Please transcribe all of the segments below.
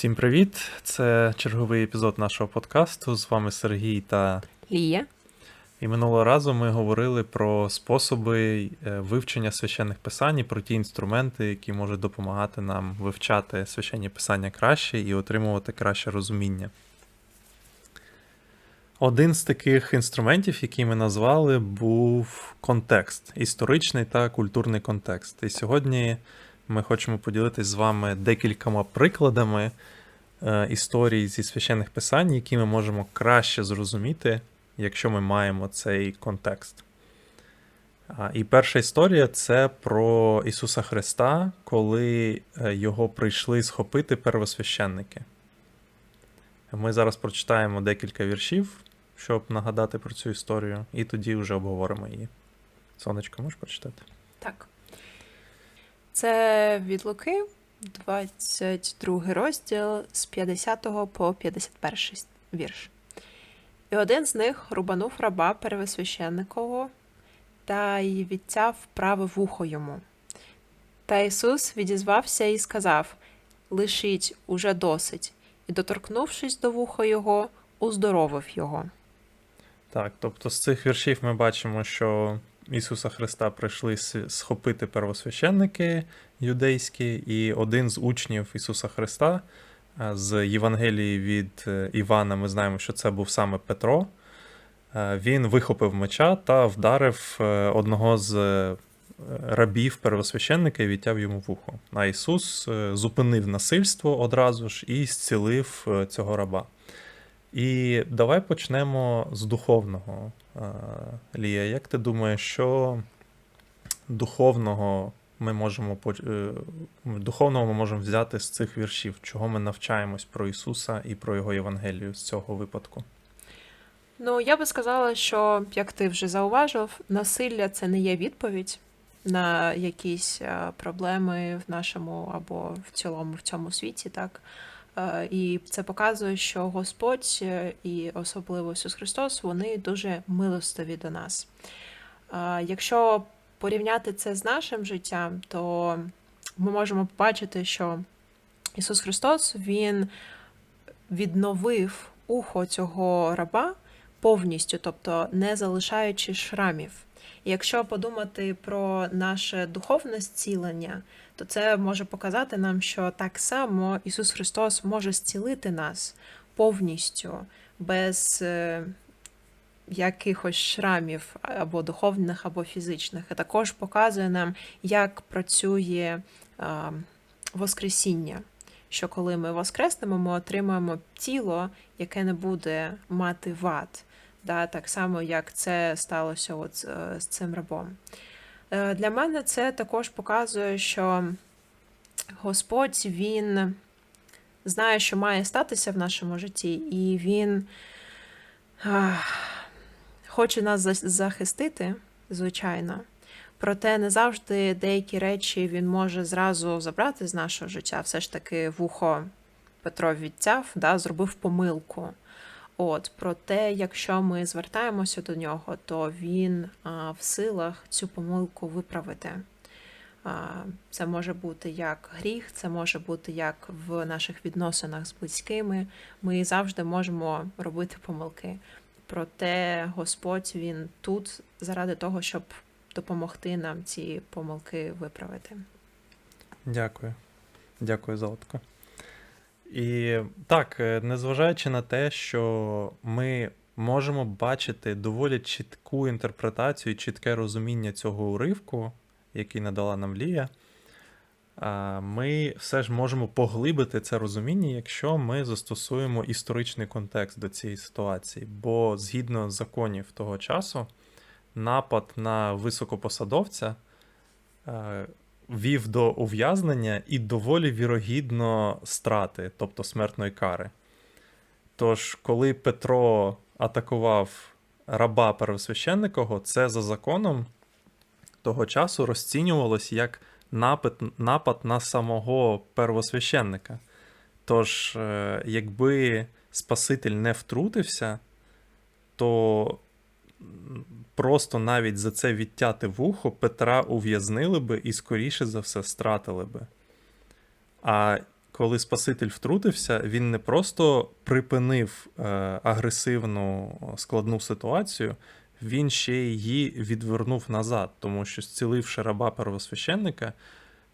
Всім привіт! Це черговий епізод нашого подкасту. З вами Сергій та Лія. і минулого разу ми говорили про способи е, вивчення священних писань, і про ті інструменти, які можуть допомагати нам вивчати священні писання краще і отримувати краще розуміння. Один з таких інструментів, який ми назвали, був контекст, історичний та культурний контекст. І сьогодні ми хочемо поділитися з вами декількома прикладами історій зі священних писань, які ми можемо краще зрозуміти, якщо ми маємо цей контекст. І перша історія це про Ісуса Христа, коли е, його прийшли схопити первосвященники. Ми зараз прочитаємо декілька віршів, щоб нагадати про цю історію, і тоді вже обговоримо її. Сонечко, можеш прочитати? Так. Це від Луки, 22 розділ з 50 по 51 вірш. І один з них рубанув раба первосвященникового та й відтяв праве вухо йому. Та Ісус відізвався і сказав: Лишіть уже досить, і, доторкнувшись до вуха його, уздоровив його. Так, тобто з цих віршів ми бачимо, що Ісуса Христа прийшли схопити первосвященники юдейські, і один з учнів Ісуса Христа е, з Євангелії від е, Івана, ми знаємо, що це був саме Петро. Е, Він вихопив меча та вдарив одного з рабів первосвященника і відтяв йому вухо. А Ісус зупинив насильство одразу ж і зцілив цього раба. І давай почнемо з духовного. Лія, як ти думаєш, що духовного ми можемо е, духовного ми можемо взяти з цих віршів? Чого ми навчаємось про Ісуса і про Його Євангелію з цього випадку? Ну, я би сказала, що, як ти вже зауважив, насилля це не є відповідь на якісь е, проблеми в нашому або в цілому в цьому світі, так. Е, І це показує, що Господь е, і особливо Ісус Христос вони дуже милостиві до нас. Е, Якщо порівняти це з нашим життям, то ми можемо побачити, що Ісус Христос Він відновив ухо цього раба повністю, тобто не залишаючи шрамів. Якщо подумати про наше духовне зцілення, то це може показати нам, що так само Ісус Христос може зцілити нас повністю, без е, якихось шрамів або духовних, або фізичних. І також показує нам, як працює Воскресіння. Що коли ми воскреснемо, ми отримаємо тіло, яке не буде мати вад. Да, так само, як це сталося от з, е, з цим рабом. Е, Для мене це також показує, що Господь Він знає, що має статися в нашому житті, і Він ах, хоче нас захистити, звичайно. Проте не завжди деякі речі він може зразу забрати з нашого життя. Все ж таки вухо Петро відтяв, да, зробив помилку. От, проте, якщо ми звертаємося до нього, то він а, в силах цю помилку виправити. А, Це може бути як гріх, це може бути як в наших відносинах з близькими. Ми завжди можемо робити помилки. Проте Господь він тут заради того, щоб допомогти нам ці помилки виправити. Дякую. Дякую, Золотко. І так, е, незважаючи на те, що ми можемо бачити доволі чітку інтерпретацію чітке розуміння цього уривку, який надала нам Лія, ми все ж можемо поглибити це розуміння, якщо ми застосуємо історичний контекст до цієї ситуації. Бо згідно законів того часу, напад на високопосадовця е, вів до ув'язнення і доволі вірогідно страти, тобто смертної кари. Тож, коли Петро атакував раба первосвященникого, це за законом того часу розцінювалось як напад, напад на самого первосвященника. Тож, е, якби Спаситель не втрутився, то просто навіть за це відтяти вухо Петра ув'язнили би і, скоріше за все, стратили би. А коли Спаситель втрутився, він не просто припинив е, агресивну складну ситуацію, він ще її відвернув назад, тому що, зціливши раба первосвященника,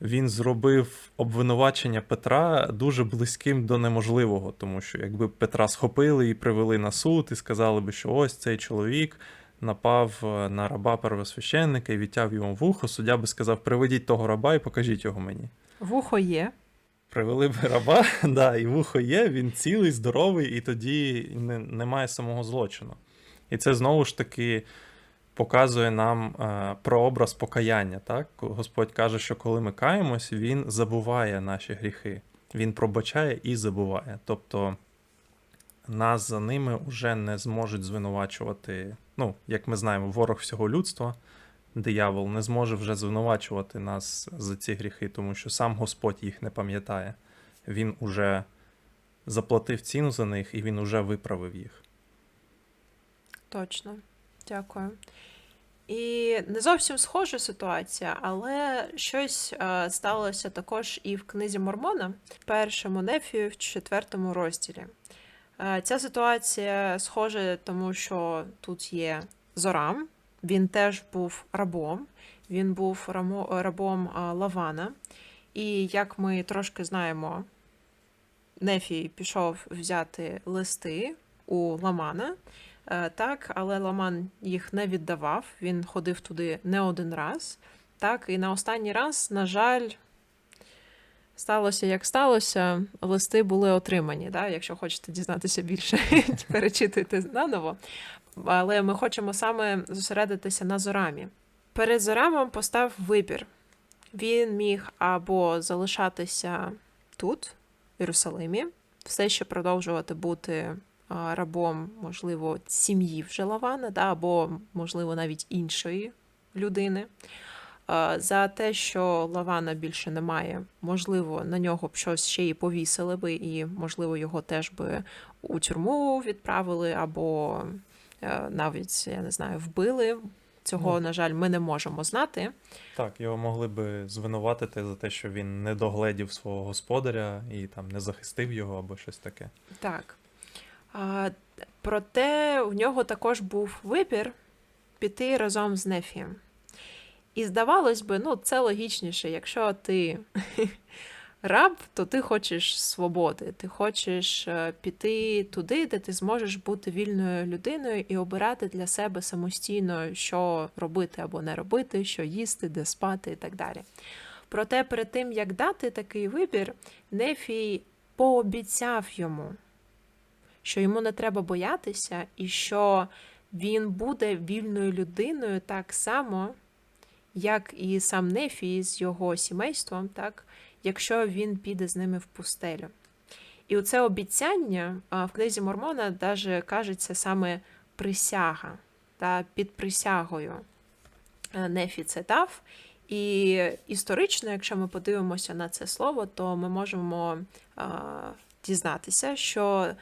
він зробив обвинувачення Петра дуже близьким до неможливого, тому що якби Петра схопили і привели на суд, і сказали би, що ось цей чоловік напав е, на раба первосвященника і відтяв йому вухо, суддя би сказав: приведіть того раба і покажіть його мені. Вухо є. Привели б раба, да, і вухо є, він цілий, здоровий, і тоді не, немає самого злочину. І це знову ж таки показує нам е, прообраз покаяння. Так? Господь каже, що коли ми каємось, Він забуває наші гріхи, Він пробачає і забуває. Тобто нас за ними вже не зможуть звинувачувати. Ну, як ми знаємо, ворог всього людства, диявол, не зможе вже звинувачувати нас за ці гріхи, тому що сам Господь їх не пам'ятає. Він уже заплатив ціну за них і він уже виправив їх. Точно, дякую. І не зовсім схожа ситуація, але щось е, сталося також і в книзі Мормона, в першому нефію, в четвертому розділі. Е, ця ситуація схожа, тому що тут є Зорам, він теж був рабом, він був рамо, рабом е, Лавана. І як ми трошки знаємо, Нефій пішов взяти листи у Ламана. Е, Так, але Ламан їх не віддавав. Він ходив туди не один раз. Так, і на останній раз, на жаль, сталося як сталося. Листи були отримані. Да? Якщо хочете дізнатися більше, перечитуйте наново. Але ми хочемо саме зосередитися на зорамі. Перед зорамом постав вибір. Він міг або залишатися тут, в Єрусалимі, все ще продовжувати бути рабом, можливо, сім'ї вже Лавана, да, або, можливо, навіть іншої людини. За те, що Лавана більше немає, можливо, на нього б щось ще і повісили би, і, можливо, його теж би у тюрму відправили, або е, навіть, я не знаю, вбили. Цього, Ну. на жаль, ми не можемо знати. Так, його могли би звинуватити за те, що він не догледів свого господаря і там не захистив його або щось таке. Так. Проте у нього також був вибір піти разом з Нефієм. І здавалось би, ну, це логічніше, якщо ти раб, то ти хочеш свободи, ти хочеш е, піти туди, де ти зможеш бути вільною людиною і обирати для себе самостійно, що робити або не робити, що їсти, де спати і так далі. Проте перед тим, як дати такий вибір, Нефій пообіцяв йому, що йому не треба боятися, і що він буде вільною людиною так само, як і сам Нефій з його сімейством, так, якщо він піде з ними в пустелю. І оце обіцяння в книзі Мормона даже кажеться саме присяга та під присягою е, Нефі це дав. І історично, якщо ми подивимося на це слово, то ми можемо а, дізнатися, що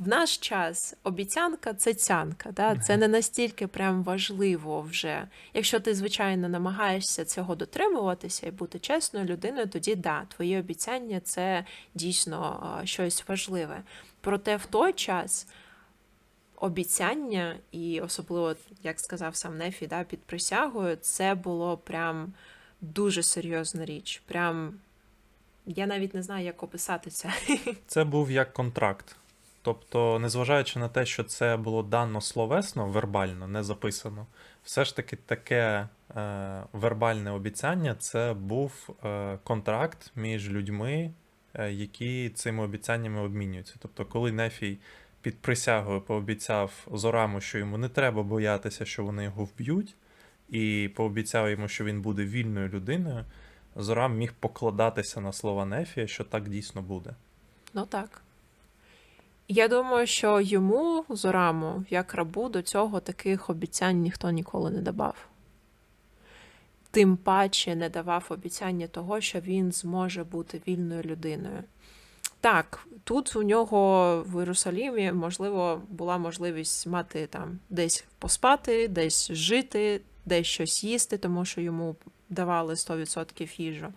в наш час обіцянка це цянка. Да? Це не настільки прям важливо вже. Якщо ти, звичайно, намагаєшся цього дотримуватися і бути чесною людиною, тоді да, твої обіцяння це дійсно щось важливе. Проте в той час обіцяння, і особливо, як сказав сам Нефі, да, під присягою, це було прям дуже серйозна річ. Прям я навіть не знаю, як описати це. Це був як контракт. Тобто, незважаючи на те, що це було дано словесно, вербально, не записано, все ж таки таке е, вербальне обіцяння це був е, контракт між людьми, е, які цими обіцяннями обмінюються. Тобто, коли Нефій під присягою пообіцяв Зораму, що йому не треба боятися, що вони його вб'ють, і пообіцяв йому, що він буде вільною людиною, Зорам міг покладатися на слова Нефія, що так дійсно буде. Ну так. Я думаю, що йому, Зораму, як рабу, до цього таких обіцянь ніхто ніколи не давав. Тим паче не давав обіцяння того, що він зможе бути вільною людиною. Так, тут у нього в Єрусалімі, можливо, була можливість мати там десь поспати, десь жити, десь щось їсти, тому що йому давали 100% їжу.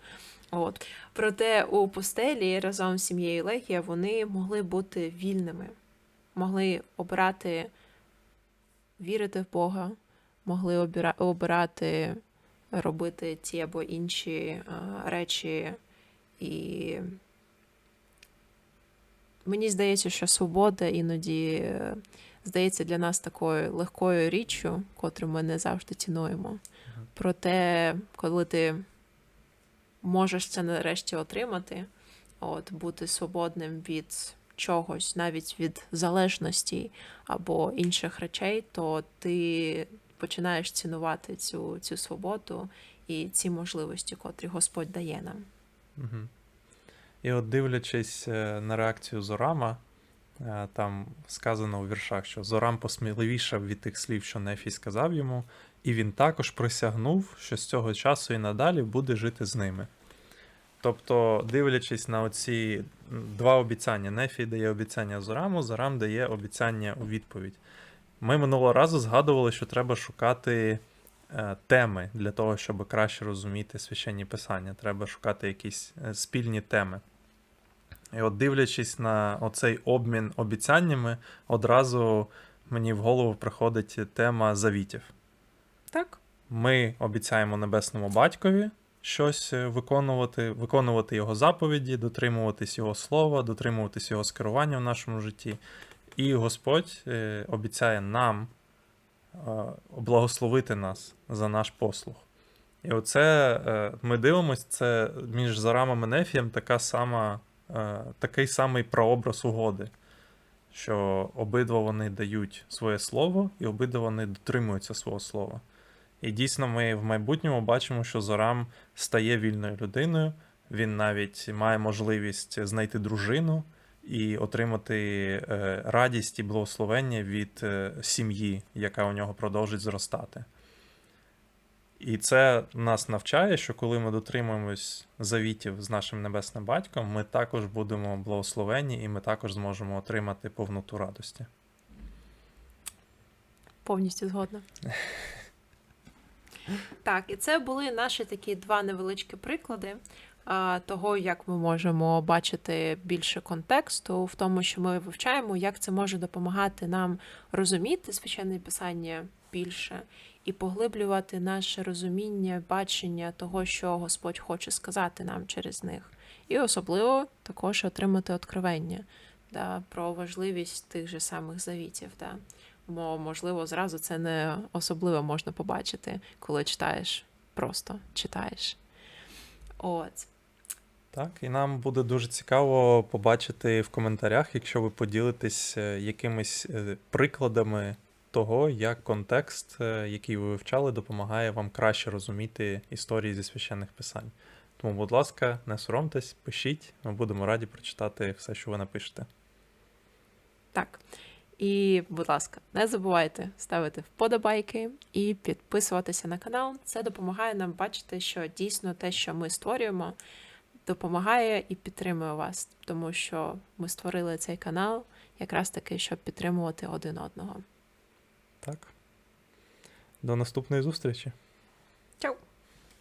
От. Проте у пустелі разом з сім'єю Легія вони могли бути вільними, могли обирати вірити в Бога, могли обирати робити ті або інші е, речі. І мені здається, що свобода іноді е, здається для нас такою легкою річчю, котру ми не завжди цінуємо. Проте, коли ти можеш це нарешті отримати, от бути свободним від чогось, навіть від залежності або інших речей, то ти починаєш цінувати цю, цю свободу і ці можливості, котрі Господь дає нам. Угу. І от дивлячись е, на реакцію Зорама, е, там сказано у віршах, що Зорам посміливішав від тих слів, що Нефій сказав йому, і він також присягнув, що з цього часу і надалі буде жити з ними. Тобто, дивлячись на оці два обіцяння, Нефій дає обіцяння Зораму, Зорам дає обіцяння у відповідь. Ми минулого разу згадували, що треба шукати е, теми для того, щоб краще розуміти священні писання. Треба шукати якісь е, спільні теми. І от дивлячись на оцей обмін обіцяннями, одразу мені в голову приходить тема завітів. Так? Ми обіцяємо небесному батькові щось е, виконувати, виконувати його заповіді, дотримуватись його слова, дотримуватись його скерування в нашому житті. І Господь е, обіцяє нам е, благословити нас за наш послуг. І оце ми дивимося, це між Зарамом і Нефієм така сама, такий самий прообраз угоди, що обидва вони дають своє слово, і обидва вони дотримуються свого слова. І дійсно, ми в майбутньому бачимо, що Зорам стає вільною людиною. Він навіть має можливість знайти дружину і отримати е, радість і благословення від е, сім'ї, яка у нього продовжить зростати. І це нас навчає, що коли ми дотримуємось завітів з нашим небесним батьком, ми також будемо благословені і ми також зможемо отримати повноту радості. Повністю згодна. Так, і це були наші такі два невеличкі приклади того, як ми можемо бачити більше контексту в тому, що ми вивчаємо, як це може допомагати нам розуміти священне писання більше і поглиблювати наше розуміння, бачення того, що Господь хоче сказати нам через них. І особливо також отримати откровення да, про важливість тих же самих завітів. Да. Бо, можливо, зразу це не особливо можна побачити, коли читаєш, просто читаєш. От. Так, і нам буде дуже цікаво побачити в коментарях, якщо ви поділитесь е, якимись е, прикладами того, як контекст, е, який ви вивчали, допомагає вам краще розуміти історії зі священних писань. Тому, будь ласка, не соромтесь, пишіть, ми будемо раді прочитати все, що ви напишете. Так. І, будь ласка, не забувайте ставити вподобайки і підписуватися на канал. Це допомагає нам бачити, що дійсно те, що ми створюємо, допомагає і підтримує вас, тому що ми створили цей канал якраз таки, щоб підтримувати один одного. Так. До наступної зустрічі!